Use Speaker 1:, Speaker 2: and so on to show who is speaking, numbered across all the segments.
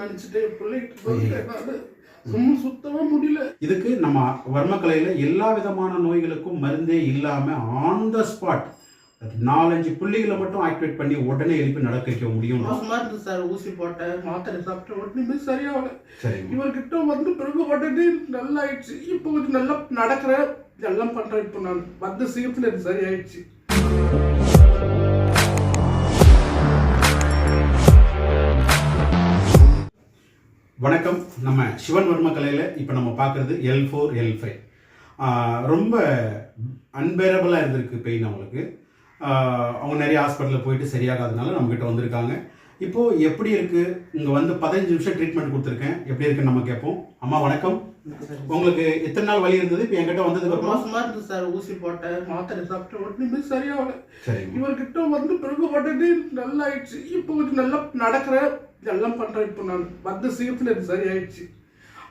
Speaker 1: நினைச்சிட்டு பிள்ளைகிட்ட. சும்மா சுத்தமா முடியல.
Speaker 2: இதுக்கு நம்ம வர்மக்கலையில எல்லா விதமான நோய்களுக்கும் மருந்தே இல்லாம ஆன் த ஸ்பாட் நாலஞ்சு புள்ளிகளை மட்டும் ஆக்டிவேட் பண்ணி உடனே எழுப்பி நடக்க வைக்க முடியும்.
Speaker 1: சார் ஊசி போட்டேன் மாத்திரை சாப்பிட்ட உடனே சரியாகல. இவர்கிட்ட வந்து பிறகு உடனே நல்லா ஆயிடுச்சு இப்போ கொஞ்சம் நல்லா நடக்கிறேன் எல்லாம் பண்றேன் இப்போ நான். வந்த சீக்கிரத்துல சரியாயிடுச்சு.
Speaker 2: வணக்கம். நம்ம சிவன் வர்ம கலையில் இப்போ நம்ம பார்க்குறது எல் ஃபோர் எல் ஃபைவ் ரொம்ப அன்பேரபிளாக இருந்திருக்கு பெயின் அவங்களுக்கு. அவங்க நிறைய ஹாஸ்பிட்டலில் போயிட்டு சரியாகாதனால நம்மக்கிட்ட வந்திருக்காங்க. இப்போது எப்படி இருக்குது இங்கே வந்து பதினஞ்சு நிமிஷம் ட்ரீட்மெண்ட் கொடுத்துருக்கேன். எப்படி இருக்குன்னு நம்ம கேட்போம். அம்மா வணக்கம். உங்களுக்கு எத்தனை நாள் வலி இருந்தது? இப்போ என்கிட்ட
Speaker 1: ஒரு
Speaker 2: வந்ததுக்கப்புறம்
Speaker 1: மாசமா இருந்து சார். ஊசி போட்டேன் மாத்திரை சாப்பிட்ட உடனே சரியாகல.
Speaker 2: சரிங்க
Speaker 1: இவர்கிட்ட வந்து பிறகு உடனே நல்லா ஆயிடுச்சு இப்போ கொஞ்சம் நல்லா நடக்கிறேன் எல்லாம் பண்றேன் இப்போ நான். வந்த சீக்கிரத்துல எனக்கு சரியாயிடுச்சு.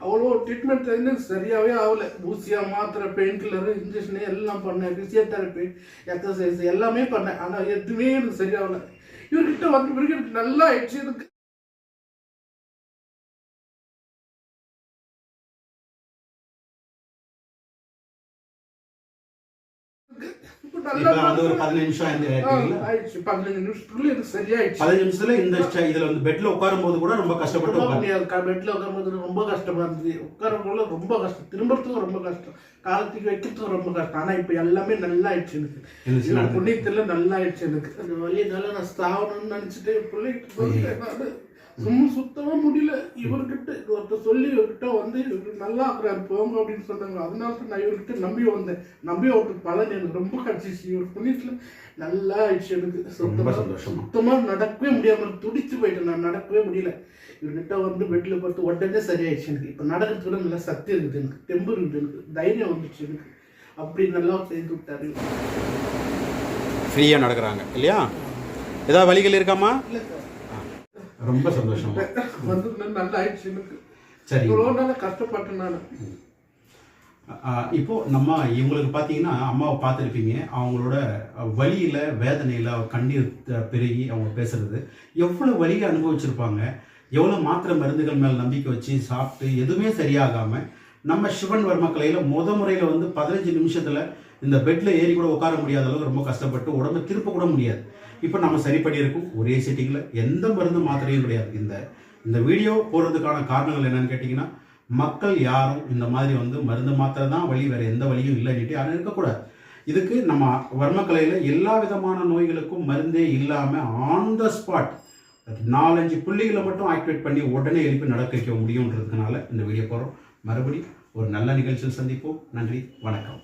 Speaker 1: அவ்வளோ ட்ரீட்மெண்ட் எனக்கு சரியாகவே ஆகல. ஊசியா மாத்திரை பெயின் கில்லரு இன்ஜெக்ஷனு எல்லாம் பண்ணேன். பிசியோதெரப்பி எக்ஸசைஸ் எல்லாமே பண்ணேன். ஆனால் எதுவுமே எனக்கு சரியாகல. இவர்கிட்ட வந்து இவர்கிட்ட நல்லா ஆயிடுச்சு.
Speaker 2: வந்து ஒரு பதினஞ்சு நிமிஷம்
Speaker 1: ஆயிடுச்சு பதினஞ்சு நிமிஷத்துக்குள்ள எனக்கு சரியாயிடுச்சு
Speaker 2: பதினஞ்சு நிமிஷத்துல இந்த இதுல வந்து பெட்ல உட்காரும் போது கூட ரொம்ப கஷ்டப்பட்டு உட்காரு
Speaker 1: பெட்ல உட்காரும்போது ரொம்ப கஷ்டமா இருந்துச்சு உட்காரக்குள்ள ரொம்ப கஷ்டம் திரும்பறதுக்கும் ரொம்ப கஷ்டம் காலத்துக்கு வைக்கிறதுக்கும் ரொம்ப கஷ்டம் ஆனா இப்ப எல்லாமே நல்லா ஆயிடுச்சு எனக்கு. புண்ணியத்துல நல்லா ஆயிடுச்சு எனக்கு அந்த வழியினால நான் சாவணும்னு நினைச்சிட்டு நானு. சும்மா சுத்தமா முடியல. இவர்கிட்ட ஒருத்தர் சொல்லி இவர்கிட்ட வந்து இவரு நல்லா இருக்கிறாரு போங்க அப்படின்னு சொன்னாங்க. அதனால தான் நான் இவர்கிட்ட நம்பி வந்தேன். நம்பி அவருக்கு பலன் எனக்கு ரொம்ப கிடைச்சிச்சு. இவர் புண்ணியத்துல நல்லா ஆயிடுச்சு எனக்கு.
Speaker 2: ரொம்ப
Speaker 1: சுத்தமா
Speaker 2: சந்தோஷமா?
Speaker 1: சுத்தமா நடக்கவே முடியாம துடிச்சு போயிட்டேன் நான் நடக்கவே முடியல. இவர்கிட்ட வந்து பெட்ல படுத்து உடனே சரியாயிடுச்சு எனக்கு. இப்போ நடக்கிறதுக்கு கூட நல்லா சக்தி இருக்குது எனக்கு. தெம்பு இருக்குது எனக்கு. தைரியம் வந்துச்சு எனக்கு. அப்படி நல்லா செய்து விட்டாரு.
Speaker 2: ஃப்ரீயா நடக்கிறாங்க. இல்லையா? ஏதாவது வழிகள் இருக்காமா?
Speaker 1: இல்ல சார்.
Speaker 2: ரொம்ப சந்தோஷம்.
Speaker 1: வந்து நல்லா ஆயிடுச்சு எனக்கு.
Speaker 2: சரி.
Speaker 1: இவ்வளோ நாள் கஷ்டப்பட்டேன் நான்.
Speaker 2: ஆஹ் இப்போ நம்ம இவங்களுக்கு பார்த்தீங்கன்னா அம்மாவை பார்த்துருப்பீங்க. அவங்களோட வலியில வேதனையில கண்ணீர் பெருகி அவங்க பேசுறது. எவ்வளோ வலியை அனுபவிச்சிருப்பாங்க. எவ்வளோ மாத்திரை மருந்துகள் மேல் நம்பிக்கை வச்சு சாப்பிட்டு எதுவுமே சரியாகாம நம்ம சிவன் வர்ம கலையில முத முறையில் வந்து பதினஞ்சு நிமிஷத்துல இந்த பெட்ல ஏறி கூட உட்கார முடியாத அளவுக்கு ரொம்ப கஷ்டப்பட்டு உடம்பு திருப்ப கூட முடியாது. இப்போ நம்ம சரி பண்ணியிருக்கோம் ஒரே சிட்டிங்கில் எந்த மருந்து மாத்திரையும் கிடையாது. இந்த இந்த வீடியோ போடுறதுக்கான காரணங்கள் என்னன்னு கேட்டிங்கன்னா மக்கள் யாரும் இந்த மாதிரி வந்து மருந்து மாத்திரை தான் வழி வேறு எந்த வழியும் இல்லைன்னுட்டு யாரும் இருக்கக்கூடாது. இதுக்கு நம்ம வர்மக்கலையில் எல்லா விதமான நோய்களுக்கும் மருந்தே இல்லாமல் ஆன் த ஸ்பாட் நாலஞ்சு புள்ளிகளை மட்டும் ஆக்டிவேட் பண்ணி உடனே எழுப்பி நடக்க வைக்க முடியுன்றதுனால இந்த வீடியோ போகிறோம் மறுபடி ஒரு நல்ல நிகழ்ச்சியில் சந்திப்போம். நன்றி. வணக்கம்.